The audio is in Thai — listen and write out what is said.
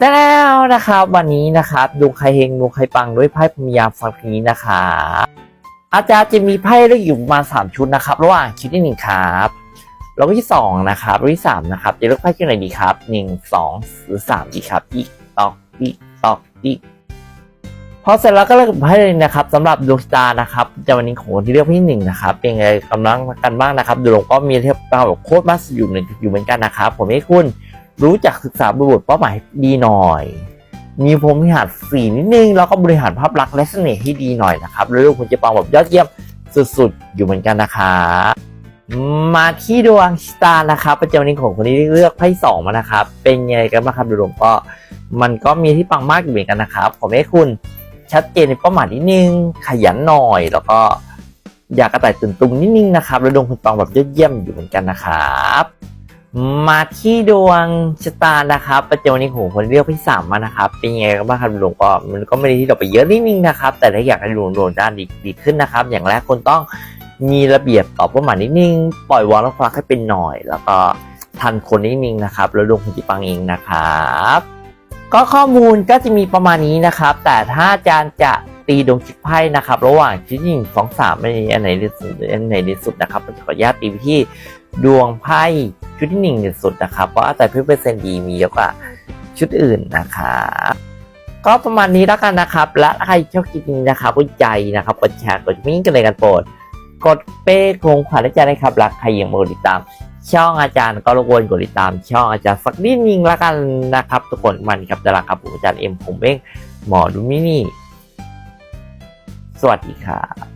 แล้วนะครับ วันนี้นะครับดวงใครเฮงดวงใครปังด้วยไพ่พยายามฟังนี้นะครับอาจารย์จะมีไพ่เลือกอยู่ประมาณสามชุดนะครับระหว่างชุดที่หนึ่งครับแล้วก็ที่สองนะครับแล้วที่สามนะครับจะเลือกไพ่ชุดไหนดีครับหนึ่งสองหรือสามดีครับติ๊กตอกติ๊กตอกติ๊กพอเสร็จแล้วก็เลือกไพ่เลยนะครับสำหรับดวงตานะครับจะวันนี้ของคนที่เลือกไพ่ที่หนึ่งนะครับเป็นไงกำลังกันบ้างนะครับดูลงก็มีเทียบเปล่าแบบโคตรมาสอยู่หนึ่งอยู่เหมือนกันนะครับผมให้คุณ รู้จักศึกษาบริบทเป้าหมายดีหน่อย มีพรมวิหารสีนิดนึง แล้วก็บริหารภาพลักษณ์และเสน่ห์ให้ดีหน่อยนะครับแล้วลูกคุณจะปังแบบยอดเยี่ยมสุดๆ อยู่เหมือนกันนะครับมาที่ดวงชะตานะครับประจำวันนี้ของคนที่เลือกไพ่สองมานะครับ เป็นยังไงกันบ้างครับดูรวมก็มันก็มีที่ปังมากอยู่เหมือนกันนะครับผมให้คุณชัดเจนในเป้าหมายนิดนึง ขยันหน่อย แล้วก็อยากกระต่ายตื่นตุ้มนิดนึงนะครับ แล้วดวงคุณปังแบบยอดเยี่ยมอยู่เหมือนกันนะครับ มาที่ดวงชะตานะครับประจำวันนี้ของคนเลือกที่สามมานะครับ เป็นไงกันบ้างครับดวงก็มันก็ไม่ได้ที่เราไปเยอะนิดนึงนะครับ แต่ถ้าอยากให้ดวงดวงด้านดีดีขึ้นนะครับ อย่างแรกคนต้องมีระเบียบต่อเป้าหมายนิดนึง ปล่อยวางและความรักให้เป็นหน่อย แล้วก็ทันคนนิดนึงนะครับ แล้วดวงคุณจิปังเองนะครับ ก็ข้อมูลก็จะมีประมาณนี้นะครับ แต่ถ้าอาจารย์จะ ตีดวงจิตไพ่นะครับ ระหว่างชิ้นหนึ่งสองสามอันไหนดีสุดอันไหนดีสุดนะครับขออนุญาตตีไปที่ดวงไพ่ชุดที่หนึ่งที่สุดนะครับเพราะอาศัยเพื่อเปอร์เซ็นต์ดีมีเยอะกว่าชุดอื่นนะครับก็ประมาณนี้แล้วกันนะครับ และใครชอบคลิปนี้นะครับก็ใจนะครับกดแชร์กดมิ่งกันเลยกันโปรดกดเป้คงขวัญและใจนะครับรักใครยังไม่กดติดตาม ช่องอาจารย์ก็รบกวนกดติดตาม ช่องอาจารย์สักนิดนึงแล้วกันนะครับ ทุกคนมันครับดาราครับผมอาจารย์เอ็มผมเองหมอดูมินี่ สวัสดีครับ